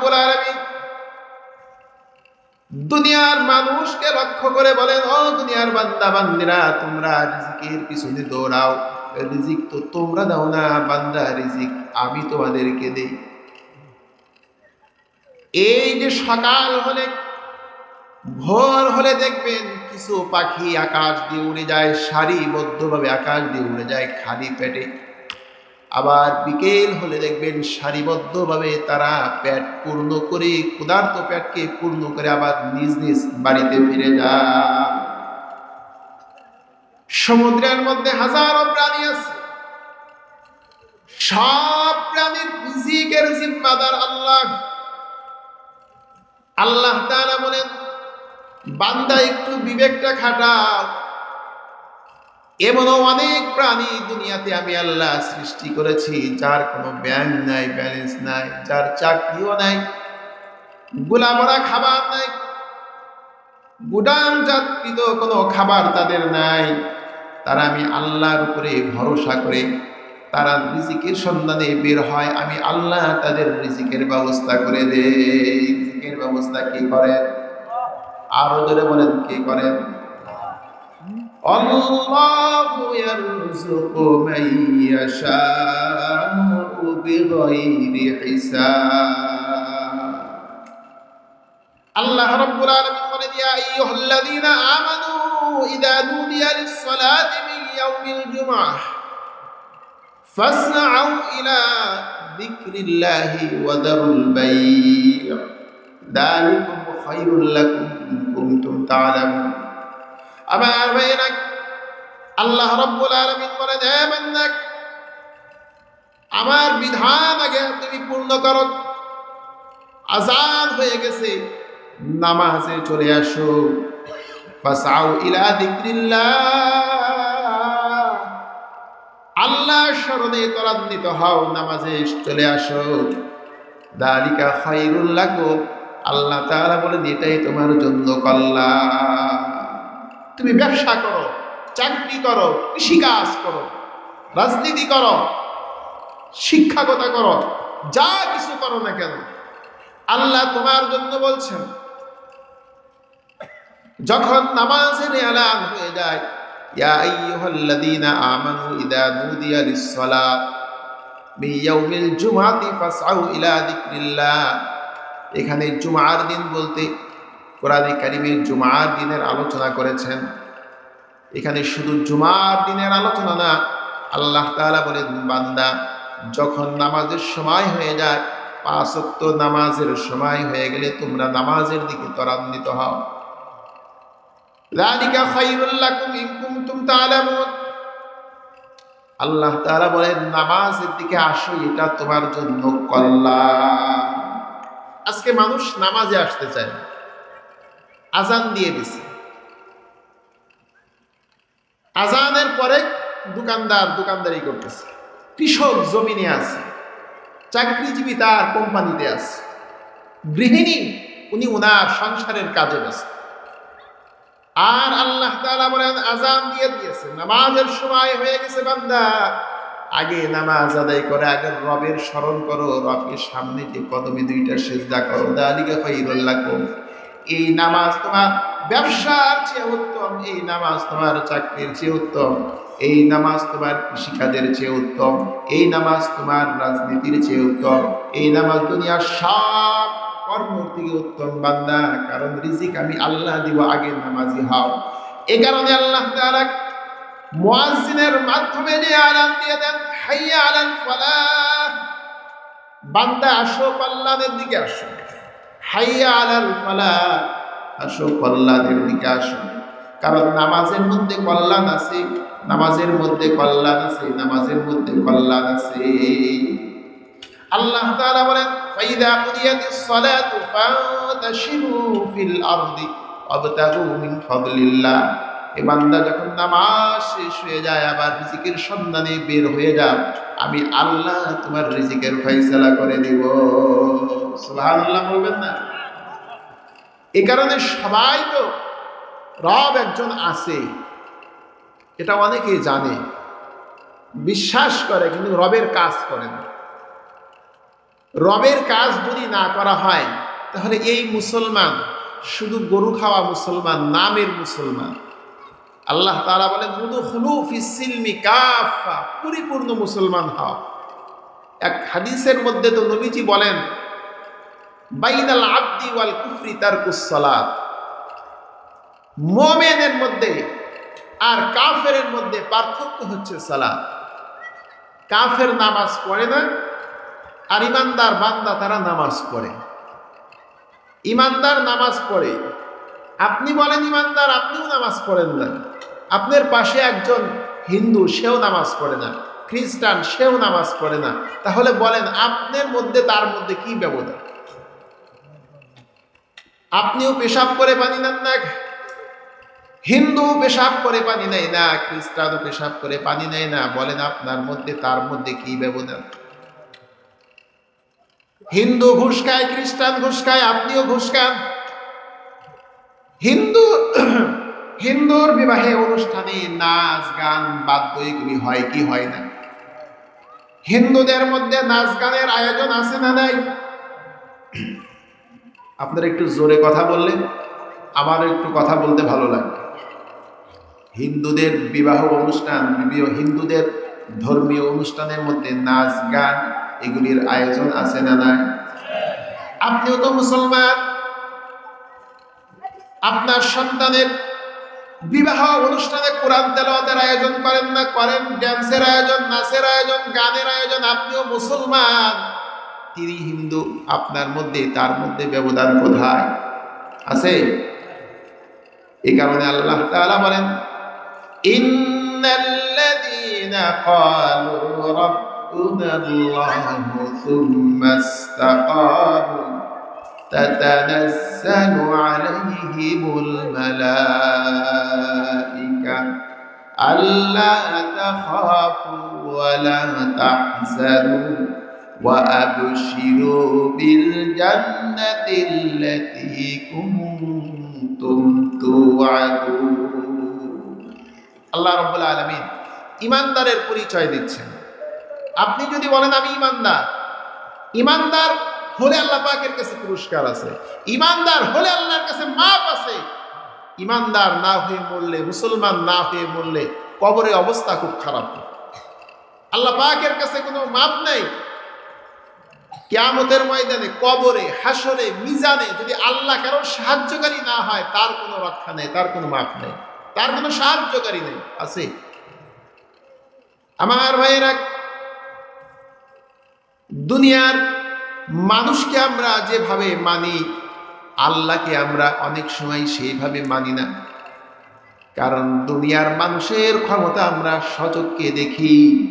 রব্বুল আলামিন। দুনিয়ার মানুষকে লক্ষ্য করে বলেন, ও দুনিয়ার বান্দা, বান্দিরা, তোমরা রিজিকের পিছনে দৌড়াও। রিজিক তো তোমরা দাও না, বান্দা, রিজিক আমি তোমাদেরকে দেই। এই যে সকাল হলে, ভোর হলে দেখবেন কিছু পাখি আকাশ দিয়ে উড়ে যায়, সারিবদ্ধভাবে আকাশ দিয়ে উড়ে যায় খালি পেটে। আবার বিকেল হলে দেখবেন সারিবদ্ধভাবে তারা প্যাট পূর্ণ করে, ক্ষুধার্ত প্যাটকে পূর্ণ করে আবার নিজ নিজ বাড়িতে ফিরে যায়। সমুদ্রের মধ্যে হাজারো প্রাণী আছে। সব প্রাণীর রিজিকের জিম্মাদার আল্লাহ। আল্লাহ তাআলা বলেন, বান্দা একটু বিবেকটা খাটাও এমনও অনেক প্রাণী দুনিয়াতে আমি আল্লাহ সৃষ্টি করেছি, যার কোনো ব্যাংক নাই, ব্যালেন্স নাই, যার চাকরিও নাই গোলামরা খাবার নাই গুদাম জাতকৃত কোনো খাবার তাদের নাই। তারা আমি আল্লাহর উপরে ভরসা করে তারা রিজিকের সন্ধানে বের হয়, আমি আল্লাহ তাদের রিজিকের ব্যবস্থা করে দে রিজিকের ব্যবস্থা কি করেন? আরও জোরে বলেন, কি করেন? الله يرزق من يشاء بغير حساب. الله رب العالمين قال يا أيها الذين آمنوا إذا نودي للصلاة من يوم الجمعة فاسعوا إلى ذكر الله وذروا البيع. ذلكم خير لكم إن كنتم تعلمون. আমার ভাইয়েরা, আল্লাহ রব্বুল আলামিন বলে, হে আমার বিধান আগে তুমি পূর্ণ করো। আজান হয়ে গেছে, নামাজে চলে আসো। ফাসাউ ইলা যিকরিল্লাহ। আল্লাহ স্মরণে ত্বরান্বিত হও, নামাজে চলে আসো। দালিকা খায়রুল লাকুম। আল্লাহ তাআলা বলেন, এটাই তোমার জন্য কল্যাণ। তুমি ব্যবসা করো, চাকরি করো, কৃষিকাজ করো, রাজনীতি করো, শিক্ষাগতা করো, যা কিছু করো না কেন। আল্লাহ তোমার জন্য বলছেন, যখন নামাজের এলান হয়ে যায়, ইয়া এখানে জুমার দিন বলতে কোরআনে কারিমের জুমার দিনের আলোচনা করেছেন। এখানে শুধু জুমার দিনের আলোচনা না, আল্লাহ তাআলা বলেন, বান্দা, যখন নামাজের সময় হয়ে যায় পাঁচক্ত নামাজের সময় হয়ে গেলে তোমরা নামাজের দিকে ত্বরান্বিত হও। আল্লাহ তাআলা বলেন, নামাজের দিকে আসো, এটা তোমার জন্য কল্যাণ। আজকে মানুষ নামাজে আসতে চায় না। আজান দিয়ে দিছে। আজানের পরে দোকানদার দোকানদারি করতেছে। কৃষক জমিনে আছে। চাকরিজীবী তার কোম্পানিতে আছে। গৃহিণী, উনি ওনার সংসারের কাজে ব্যস্ত। আর আল্লাহ তাআলা বলেন, আজান দিয়ে দিয়েছে। নামাজের সময় হয়ে গেছে বান্দা। আগে নামাজ আদায় করে, আগে রবের স্মরণ করো। রবের সামনে যে কদমে দুইটা সেজদা করো। দালিকা খাইরুল লাকুম। এই নামাজ তোমার ব্যবসার চেয়ে উত্তম, এই নামাজ তোমার চাকরির চেয়ে উত্তম, এই নামাজ তোমার কৃষিকাজের চেয়ে উত্তম, এই নামাজ তোমার রাজনীতির চেয়ে উত্তম, এই নামাজ দুনিয়ার সব কর্মর থেকে উত্তম বান্দা, কারণ রিজিক আমি আল্লাহ দিব, আগে নামাজি হও। এ কারণে আল্লাহ তাআলা মুয়াজ্জিনের মাধ্যমে যে আলান দিয়ে দেন, হাইয়া আলাল ফালাহ। বান্দা আসো কল্যাণের দিকে আসো হাইয়া ফালা, আসো কল্যাণের দিকে কারণ নামাজের মধ্যে কল্যাণ আছে, নামাজের মধ্যে কল্যাণ আছে, নামাজের মধ্যে কল্যাণ আছে। আল্লাহ বলেন, ফাইদা ফিল আরদি মিন ফাদলিল্লাহ। এ বান্দা যখন নামাজ শেষ হয়ে যায়, আবার রিজিকের সন্ধানে বের হয়ে যাও আমি আল্লাহ তোমার রিজিকের ফয়সালা করে দিব। সুবহানাল্লাহ বলবেন না? এ কারণে সবাই তো রব একজন আছে, এটা অনেকেই জানে। বিশ্বাস করে, কিন্তু রবের কাজ করে না। রবের কাজ যদি না করা হয়, তাহলে এই মুসলমান শুধু গরু খাওয়া মুসলমান, নামের মুসলমান। আল্লাহ তারা ফিসিলমি কাফা পরিপূর্ণ মুসলমান হও। এক হাদিসের মধ্যে তো নবীজি বলেন, বাইনাল আব্দি ওয়াল কুফরি তারকুস সালাত মোমেনের মধ্যে আর কাফের মধ্যে পার্থক্য হচ্ছে সালাত। কাফের নামাজ পড়ে না, আর ইমানদার বান্দা তারা নামাজ পড়ে। ইমানদার নামাজ পড়ে। আপনি বলেন, ইমানদার, আপনিও নামাজ পড়েন না। আপনার পাশে একজন হিন্দু, সেও নামাজ পড়ে না। খ্রিস্টান, সেও নামাজ পড়ে না। তাহলে বলেন, আপনার মধ্যে তার মধ্যে কি ব্যবধান? আপনিও পেশাব করে পানি নেন না? হিন্দু পেশাব করে পানি নেয় না, খ্রিস্টানও পেশাব করে পানি নেয় না। বলেন, আপনার মধ্যে তার মধ্যে কি ব্যবধান? হিন্দু ঘুষ খায়, খ্রিস্টান ঘুষ খায়, আপনিও ঘুষ খান। হিন্দু হিন্দুর বিবাহে অনুষ্ঠানে নাচ, গান বাদ্য এগুলি হয় কি হয় না? হিন্দুদের মধ্যে নাচ, গানের আয়োজন আছে না নাই? আপনারা একটু জোরে কথা বললেন আমার একটু কথা বলতে ভালো লাগে। হিন্দুদের বিবাহ অনুষ্ঠান হিন্দুদের ধর্মীয় অনুষ্ঠানের মধ্যে নাচ, গান, এগুলির আয়োজন আছে না নাই? আপনিও তো মুসলমান। আপনার সন্তানের বিবাহ অনুষ্ঠানে কোরআন তেলাওয়াতের আয়োজন করেন না, করেন ড্যান্সের আয়োজন, নাচের আয়োজন, গানের আয়োজন। আপনিও মুসলমান। তিনি হিন্দু, আপনার মধ্যে, তার মধ্যে ব্যবধান কোথায়? আছে? এই কারণে আল্লাহ তাআলা বলেন ইসতাকামু تتنزل عليهم الملائكة ألا تخافوا ولا تحزنوا وأبشروا بالجنة التي كنتم توعدون আল্লাহ রব্বুল আলমিন ইমানদারের পরিচয় দিচ্ছেন আপনি যদি বলেন আমি ইমানদার ইমানদার হলে আল্লাহ পাকের কাছে পুরস্কার আছে। ইমানদার হলে আল্লাহর কাছে মাপ আছে। ইমানদার না হয়ে মরলে, মুসলমান না হয়ে মরলে কবরের অবস্থা খুব খারাপ। আল্লাহ পাকের কাছে কোনো মাপ নেই। কেয়ামতের ময়দানে কবরে হাসরে মিজানে যদি আল্লাহ কারোর সাহায্যকারী না হয়, তার কোনো রক্ষা নেই, তার কোনো মাপ নেই, তার কোনো সাহায্যকারী নেই, আছে। আমার ভাইয়েরা, দুনিয়ার মানুষকে আমরা যেভাবে মানি, আল্লাহকে আমরা অনেক সময় সেইভাবে মানি না। কারণ দুনিয়ার মানুষের ক্ষমতা আমরা সচককে দেখি,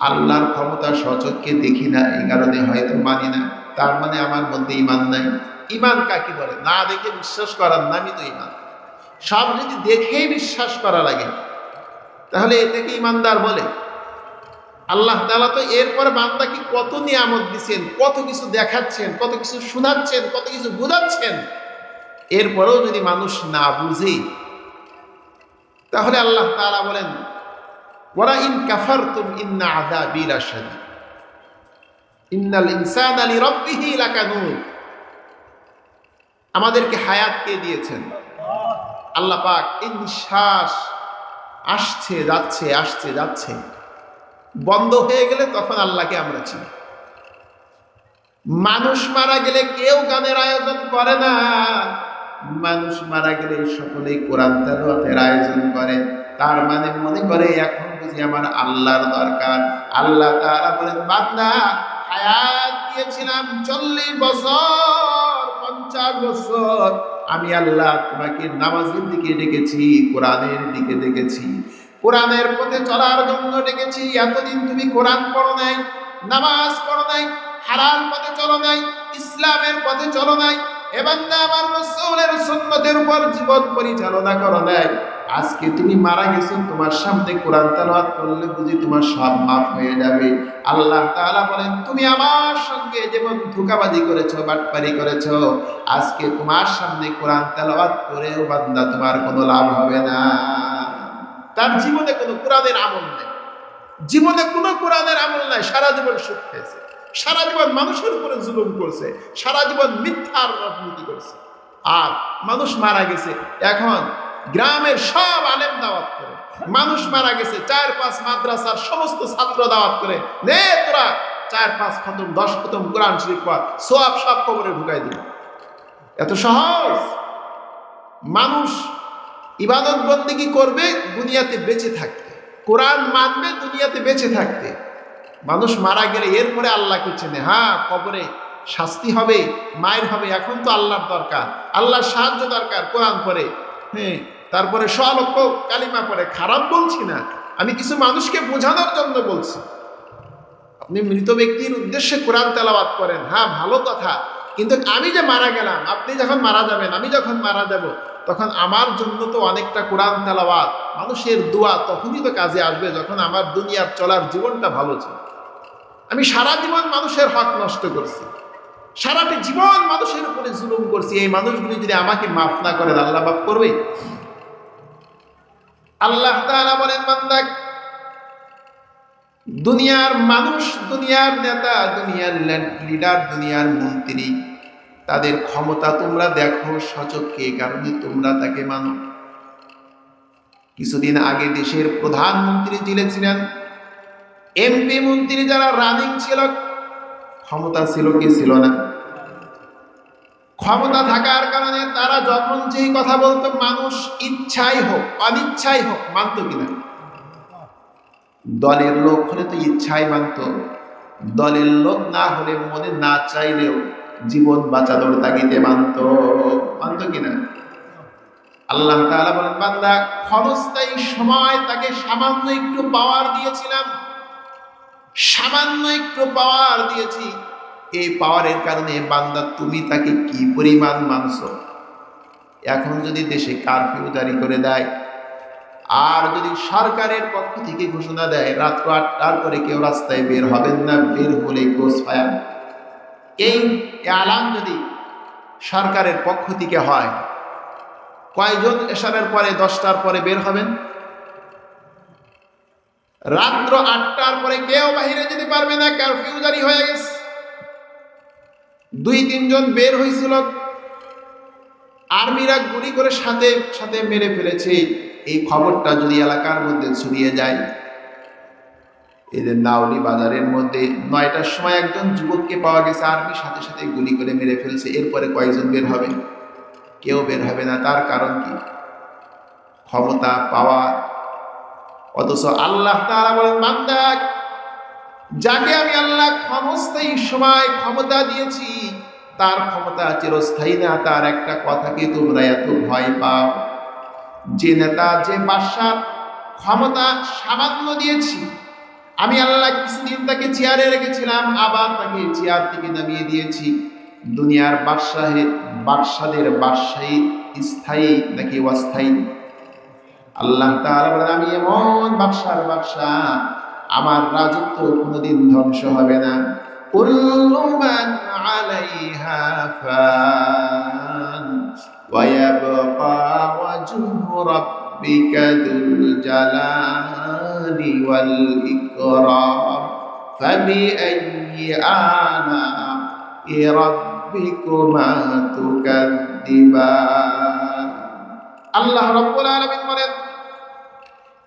আল্লাহর ক্ষমতা সচককে দেখি না, এই কারণে হয়তো মানি না। তার মানে আমার মধ্যে ইমান নাই। ইমান কাকে বলে? না দেখে বিশ্বাস করার নামই তো ইমান সব যদি দেখেই বিশ্বাস করা লাগে, তাহলে এটাকে ইমানদার বলে। আল্লাহ তালা তো এরপর বান্দাকে কত নিয়ামত দিচ্ছেন, কত কিছু দেখাচ্ছেন, কত কিছু শোনাচ্ছেন, কত কিছু বোঝাচ্ছেন। এরপরেও যদি মানুষ না বুঝে, তাহলে আল্লাহ তালা বলেন ওরা ইন কাফার তুম ইন্না আদা বীর ইন্নাল ইনসান আলী রব্বিহি লাকানুর আমাদেরকে হায়াত কে দিয়েছেন? আল্লাহ পাক, এই নিঃশ্বাস আসছে, যাচ্ছে আসছে, যাচ্ছে। বন্ধ হয়ে গেলে তখন আল্লাহকে আমরা চিনি। মানুষ মারা গেলে কেউ গানের আয়োজন করে না। মানুষ মারা গেলে সকলেই কোরআন তেলাওয়াতের আয়োজন করে। তার মানে মনে করে, এখন বুঝি আমার আল্লাহর দরকার। আল্লাহ তারা বলেন, বান্দা, হায়াত দিয়েছিলাম চল্লিশ বছর, পঞ্চাশ বছর। আমি আল্লাহ তোমাকে নামাজের দিকে ডেকেছি, কোরআনের দিকে ডেকেছি। কোরআনের পথে চলার জন্য ডেকেছি, এতদিন তুমি কোরআন পড়ো নাই, নামাজ পড়ো নাই, হালাল পথে চলো নাই, ইসলামের পথে চলো নাই, এবার না আমার রসুলের সুন্নতের উপর জীবন পরিচালনা করো নাই। আজকে তুমি মারা গেছো, তোমার সামনে কোরআন তেলাওয়াত করলে বুঝি তোমার সব মাফ হয়ে যাবে। আল্লাহ তাআলা বলেন, তুমি আমার সঙ্গে যেমন ধোকাবাজি করেছ, বাটপারি করেছ, আজকে তোমার সামনে কোরআন তেলাওয়াত করেও বান্দা তোমার কোনো লাভ হবে না। তার জীবনে কোনো কোরআনের আমল নেই। জীবনে কোনো কোরআনের আমল নাই, সারা জীবন সুখ খেয়েছে। সারা জীবন মানুষের উপরে জুলুম করছে, সারা জীবন মিথ্যার রাজনীতি করছে। আর মানুষ মারা গেছে, এখন গ্রামের সব আলেম দাওয়াত করে। মানুষ মারা গেছে চার পাঁচ মাদ্রাসার সমস্ত ছাত্র দাওয়াত করে। নে তোরা চার পাঁচ খতম, দশ খতম কোরআন শরীফ পর সোয়াব সব কবরে ঢুকাই দিল এত সহজ। মানুষ ইবাদত বন্দিগি করবে? দুনিয়াতে বেঁচে থাকতে। কোরআন মানবে, দুনিয়াতে বেঁচে থাকতে। মানুষ মারা গেলে এরপরে আল্লাহকে চেনে হ্যাঁ কবরে শাস্তি হবে, মায়ের হবে, এখন তো আল্লাহর দরকার। আল্লাহর সাহায্য দরকার, কোরআন পরে হ্যাঁ তারপরে স্বলক্ষ কালিমা পরে খারাপ বলছি না, আমি কিছু মানুষকে বোঝানোর জন্য বলছি। আপনি মৃত ব্যক্তির উদ্দেশ্যে কোরআন তেলাবাদ করেন। হ্যাঁ ভালো কথা। কিন্তু আমি যে মারা গেলাম, আপনি যখন মারা যাবেন, আমি যখন মারা যাব তখন আমার জন্য তো অনেকটা কোরআন তেলাবাদ মানুষের দোয়া তখনই তো কাজে আসবে যখন আমার দুনিয়ার চলার জীবনটা ভালো ছিল। আমি সারা জীবন মানুষের হক নষ্ট করছি। সারাটি জীবন মানুষের উপরে জুলুম করছি। এই মানুষগুলি যদি আমাকে মাফ না করেন আল্লাহ মাফ করবে? আল্লাহ বলেন, বান্দা, দুনিয়ার মানুষ, দুনিয়ার নেতা, দুনিয়ার লিডার দুনিয়ার মন্ত্রী তাদের ক্ষমতা তোমরা দেখো সচক্ষে কারণে তোমরা তাকে মানো। কিছুদিন আগে দেশের প্রধানমন্ত্রী যিনি ছিলেন এমপি মন্ত্রী যারা রানিং ছিল, ক্ষমতা ছিল কি ছিল না? ক্ষমতা থাকার কারণে তারা যখন যেই কথা বলতো, মানুষ ইচ্ছাই হোক, অনিচ্ছাই হোক, মানত কিনা? দলের লোক হলে তো ইচ্ছাই মানত। দলের লোক না হলে মনে না চাইলেও জীবন বাঁচানোর তাগিদে মানত। মানত কিনা? আল্লাহ তাআলা বলেন, বান্দা ক্ষণস্থায়ী সময়, তাকে সামান্য একটু পাওয়ার দিয়েছিলাম। সামান্য একটু পাওয়ার দিয়েছি। এই পাওয়ারের কারণে বান্দা, তুমি তাকে কি পরিমাণ মানছ? এখন যদি দেশে কারফিউ জারি করে দেয়, আর যদি সরকারের পক্ষ থেকে ঘোষণা দেয় রাত্র আটটার পরে কেউ রাস্তায় বের হবেন না, বের হলে ক্রোস ফায়ার এই আলাম যদি সরকারের পক্ষ থেকে হয়, কয়জন এশারের পরে দশটার পরে বের হবেন? রাত্র আটটার পরে কেউ বাহিরে যেতে পারবে না, কারফিউ জারি হয়ে গেছে। দুই, তিনজন বের হয়েছিল আর্মিরা গুলি করে সাথে সাথে মেরে ফেলেছে। এই খবরটা যদি এলাকার মধ্যে ছড়িয়ে যায় এদের নাওলি বাজারের মধ্যে নয়টার সময় একজন যুবককে পাওয়া গেছে আর্মি, সাথে সাথে গুলি করে মেরে ফেলছে। এরপরে কয়েকজন বের হবে? কেউ বের হবে না। তার কারণ কি? ক্ষমতা পাওয়া অথচ আল্লাহ তাআলা বলেন, বান্দা, যাকে আমি আল্লাহ ক্ষমস্থায়ী সময় ক্ষমতা দিয়েছি, তার ক্ষমতা চিরস্থায়ী না। তার একটা কথাকে তোমরা এত ভয় পাও? যে নেতা, যে বাদশার ক্ষমতা সামান্য দিয়েছি আমি আল্লাহ কিছুদিন তাকে চেয়ারে রেখেছিলাম, আবার তাকে চেয়ার থেকে নামিয়ে দিয়েছি। দুনিয়ার বাদশাহের বাদশাদের বাদশাহী, স্থায়ী নাকি অস্থায়ী? আল্লাহ তাআলা আমি এমন বাদশার বাদশা আমার রাজত্ব কোনোদিন ধ্বংস হবে না। কুল্লু মান আলাইহা ফান, ওয়া ওয়াজহু রাব্বিকা যুল জালালি। ওয়াল ইকরাম ফাবিআইয়ি আলা'i রাব্বিকুমা তুকাদ্দিবান আল্লাহ রব্বুল আলামিন বলেন,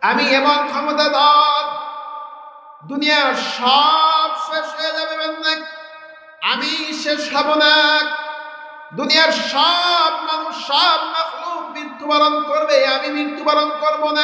আমি এমন ক্ষমতা দর দুনিয়ার সব শেষ হয়ে যাবে আমি শেষ হব না। দুনিয়ার সব মানুষ, সব মৃত্যুবরণ করবে, আমি মৃত্যুবরণ করব না।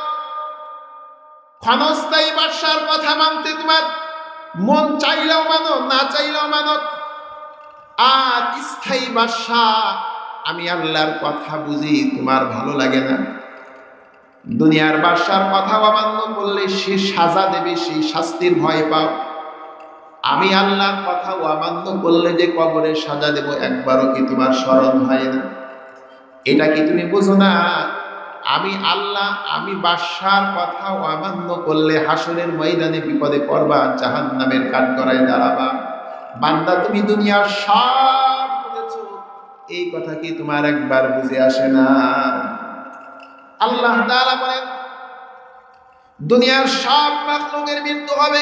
ক্ষণস্থায়ী বাদশার কথা মানতে তোমার মন চাইলেও মানো, না চাইলেও মানো। আর স্থায়ী বাদশা, আমি আল্লাহর কথা বুঝি, তোমার ভালো লাগে না। দুনিয়ার বাদশার কথা অমান্য করলে সে সাজা দেবে, সেই শাস্তির ভয় পাও। আমি আল্লাহর কথা অমান্য করলে যে কবরে সাজা দেব, একবারও কি তোমার স্মরণ হয় না? এটা কি তুমি বুঝো না? আমি আল্লাহ, আমি বাদশার কথা অমান্য করলে হাসনের ময়দানে বিপদে পড়বা জাহান নামের কাঠগড়ায় দাঁড়াবা। বান্দা, তুমি দুনিয়ার সব করেছ এই কথা কি তোমার একবার বুঝে আসে না? আল্লাহ তাআলা বলেন, দুনিয়ার সব মাখলুকের মৃত্যু হবে,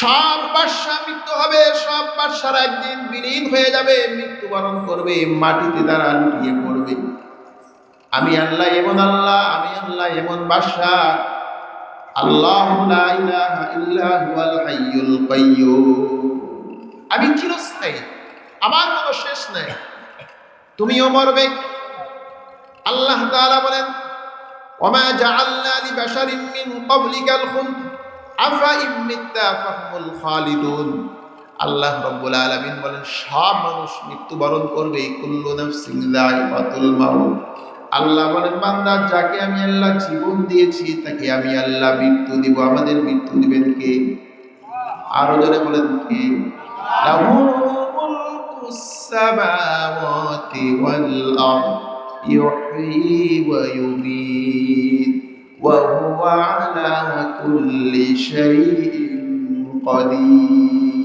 সব বাদশা মৃত্যু হবে, সব বাদশারা একদিন বিলীন হয়ে যাবে, মৃত্যুবরণ করবে, মাটিতে তারা লুটিয়ে পড়বে। আমি আল্লাহ এমন আল্লাহ, আমি আল্লাহ এমন বাসা লা আমি চিরস্থায়ী, আমার কোনো শেষ নেই। তুমিও মরবে। আল্লাহ তাআলা বলেন, ওমা জাআলনা লিবাশারিন মিন ক্বাবলিকাল খুলদ, আফা ইমিত্তা ফাহমুল খালিদুন? আল্লাহ রাব্বুল আলামিন বলেন, সব মানুষ মৃত্যুবরণ করবে, কুল্লু নাফসিন যায়িকাতুল মাউত। আল্লাহ বলেন বান্দা যাকে আমি আল্লাহ জীবন দিয়েছি তাকে আমি আল্লাহ মৃত্যু দিব আমাদের মৃত্যু দিবেন কে আরো জনে বলেন কে লাহু মুলকুস সামাওয়াতি ওয়াল আরদ ইউহয়ি ওয়া ইউমীত وهو على كل شيء قدير